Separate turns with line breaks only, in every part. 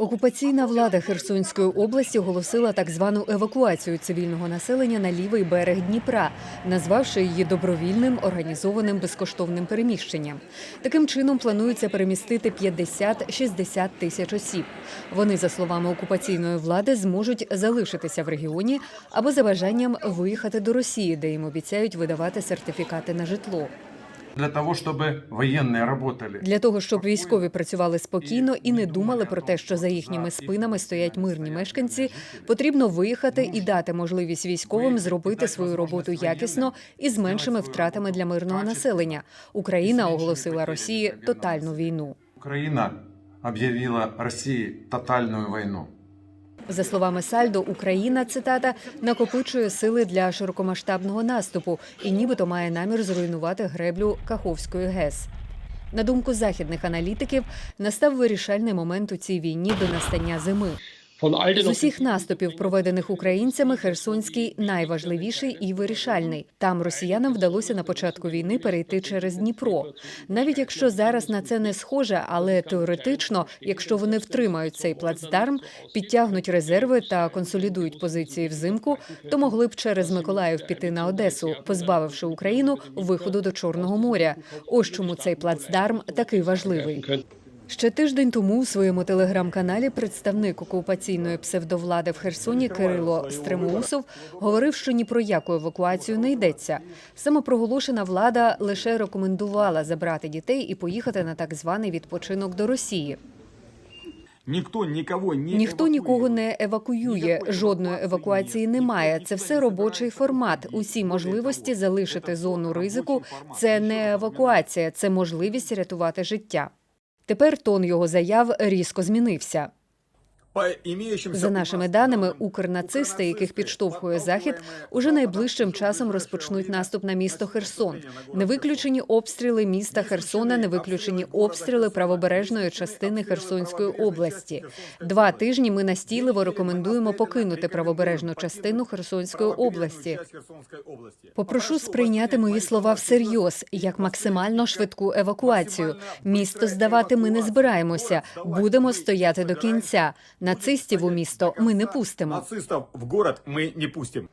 Окупаційна влада Херсонської області оголосила так звану евакуацію цивільного населення на лівий берег Дніпра, назвавши її добровільним організованим безкоштовним переміщенням. Таким чином планується перемістити 50-60 тисяч осіб. Вони, за словами окупаційної влади, зможуть залишитися в регіоні або за бажанням виїхати до Росії, де їм обіцяють видавати сертифікати на житло
Для того, чтобы военные работали.
Для того щоб військові працювали спокійно і не думали про те, що за їхніми спинами стоять мирні мешканці, потрібно виїхати і дати можливість військовим зробити свою роботу якісно і з меншими втратами для мирного населення. Україна оголосила Росії тотальну війну.
Украина объявила России тотальную войну.
За словами Сальдо, Україна цитата накопичує сили для широкомасштабного наступу і нібито має намір зруйнувати греблю Каховської ГЕС. На думку західних аналітиків, настав вирішальний момент у цій війні до настання зими. З усіх наступів, проведених українцями, Херсонський найважливіший і вирішальний. Там росіянам вдалося на початку війни перейти через Дніпро. Навіть якщо зараз на це не схоже, але теоретично, якщо вони втримають цей плацдарм, підтягнуть резерви та консолідують позиції взимку, то могли б через Миколаїв піти на Одесу, позбавивши Україну виходу до Чорного моря. Ось чому цей плацдарм такий важливий. Ще тиждень тому у своєму телеграм-каналі представник окупаційної псевдовлади в Херсоні Кирило Стремоусов говорив, що ні про яку евакуацію не йдеться. Самопроголошена влада лише рекомендувала забрати дітей і поїхати на так званий відпочинок до Росії.
Ніхто нікого не
Ніхто нікого не евакуює. Жодної евакуації немає. Це все робочий формат. Усі можливості залишити зону ризику. Це не евакуація, це можливість рятувати життя. Тепер тон його заяв різко змінився. За нашими даними, укрнацисти, яких підштовхує захід, уже найближчим часом розпочнуть наступ на місто Херсон. Не виключені обстріли міста Херсона, не виключені обстріли правобережної частини Херсонської області. Два тижні ми настійливо рекомендуємо покинути правобережну частину Херсонської області. Попрошу сприйняти мої слова всерйоз як максимально швидку евакуацію. Місто здавати ми не збираємося. Будемо стояти до кінця. Нацистів у місто ми не пустимо.
Нацистів в город ми не пустимо.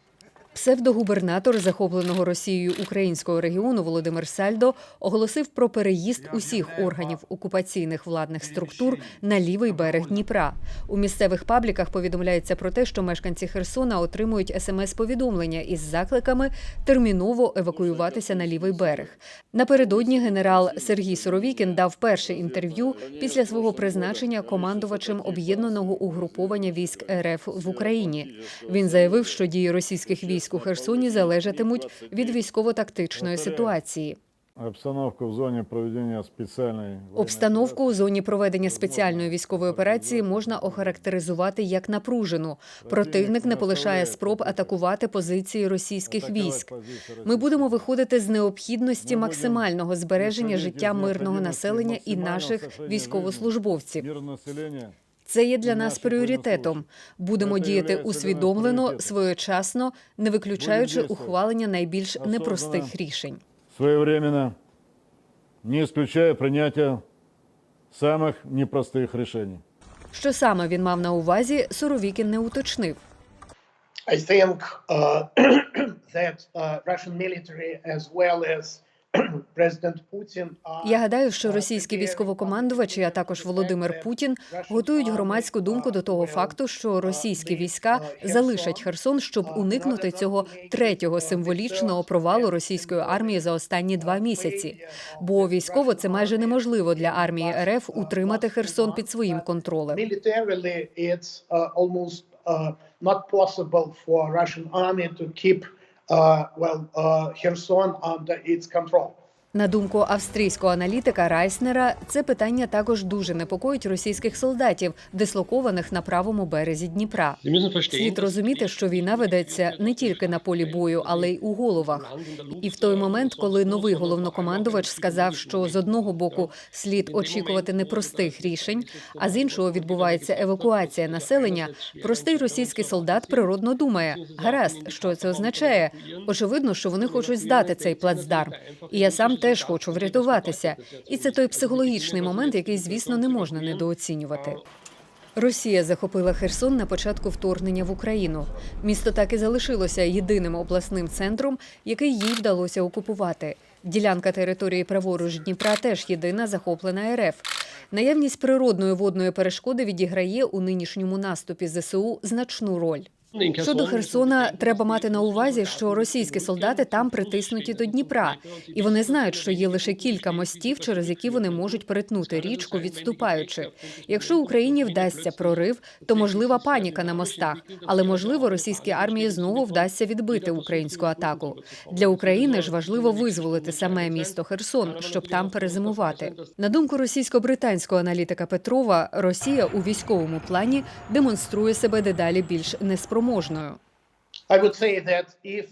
Псевдогубернатор захопленого Росією українського регіону Володимир Сальдо оголосив про переїзд усіх органів окупаційних владних структур на лівий берег Дніпра. У місцевих пабліках повідомляється про те, що мешканці Херсона отримують смс-повідомлення із закликами терміново евакуюватися на лівий берег. Напередодні генерал Сергій Суровікін дав перше інтерв'ю після свого призначення командувачем об'єднаного угруповання військ РФ в Україні. Він заявив, що дії російських військ у Херсоні залежатимуть від військово-тактичної ситуації.
Обстановку в зоні проведення спеціальної
Обстановку у зоні проведення спеціальної військової операції можна охарактеризувати як напружену. Противник не полишає спроб атакувати позиції російських військ. Ми будемо виходити з необхідності максимального збереження життя мирного населення і наших військовослужбовців. Це є для нас пріоритетом. Будемо діяти усвідомлено, своєчасно, не виключаючи ухвалення найбільш непростих рішень.
Своєвременно, не исключая прийняття самих непростих рішень.
Що саме він мав на увазі, Суровікін не уточнив.
I think uh, that uh, Russian military as well as
Я гадаю, що російські військовокомандувачі, а також Володимир Путін, готують громадську думку до того факту, що російські війська залишать Херсон, щоб уникнути цього третього символічного провалу російської армії за останні два місяці. Бо військово це майже неможливо для армії РФ утримати Херсон під своїм контролем.
uh, uh, not possible for Russian army to keep well uh, Kherson under its control.
На думку австрійського аналітика Райснера, це питання також дуже непокоїть російських солдатів, дислокованих на правому березі Дніпра. Слід розуміти, що війна ведеться не тільки на полі бою, але й у головах. І в той момент, коли новий головнокомандувач сказав, що з одного боку слід очікувати непростих рішень, а з іншого відбувається евакуація населення, простий російський солдат природно думає: гаразд, що це означає? Очевидно, що вони хочуть здати цей плацдарм. І я сам теж хочу врятуватися. І це той психологічний момент, який, звісно, не можна недооцінювати. Росія захопила Херсон на початку вторгнення в Україну. Місто так і залишилося єдиним обласним центром, який їй вдалося окупувати. Ділянка території праворуч Дніпра теж єдина захоплена РФ. Наявність природної водної перешкоди відіграє у нинішньому наступі ЗСУ значну роль. Щодо Херсона, треба мати на увазі, що російські солдати там притиснуті до Дніпра, і вони знають, що є лише кілька мостів, через які вони можуть перетнути річку, відступаючи. Якщо Україні вдасться прорив, то можлива паніка на мостах, але можливо російській армії знову вдасться відбити українську атаку. Для України ж важливо визволити саме місто Херсон, щоб там перезимувати. На думку російсько-британського аналітика Петрова, Росія у військовому плані демонструє себе дедалі більш неспроможною.
Is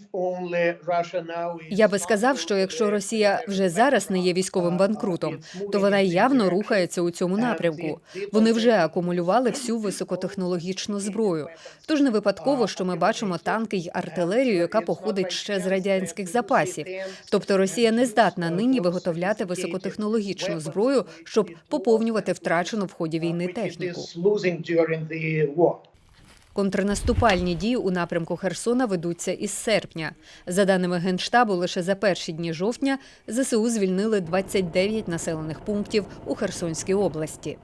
Я би сказав, що якщо Росія вже зараз не є військовим банкрутом, то вона явно рухається у цьому напрямку. Вони вже акумулювали всю високотехнологічну зброю. Тож не випадково, що ми бачимо танки й артилерію, яка походить ще з радянських запасів. Тобто Росія не здатна нині виготовляти високотехнологічну зброю, щоб поповнювати втрачену в ході війни
which it
техніку. Контрнаступальні дії у напрямку Херсона ведуться із серпня. За даними Генштабу, лише за перші дні жовтня ЗСУ звільнили 29 населених пунктів у Херсонській області.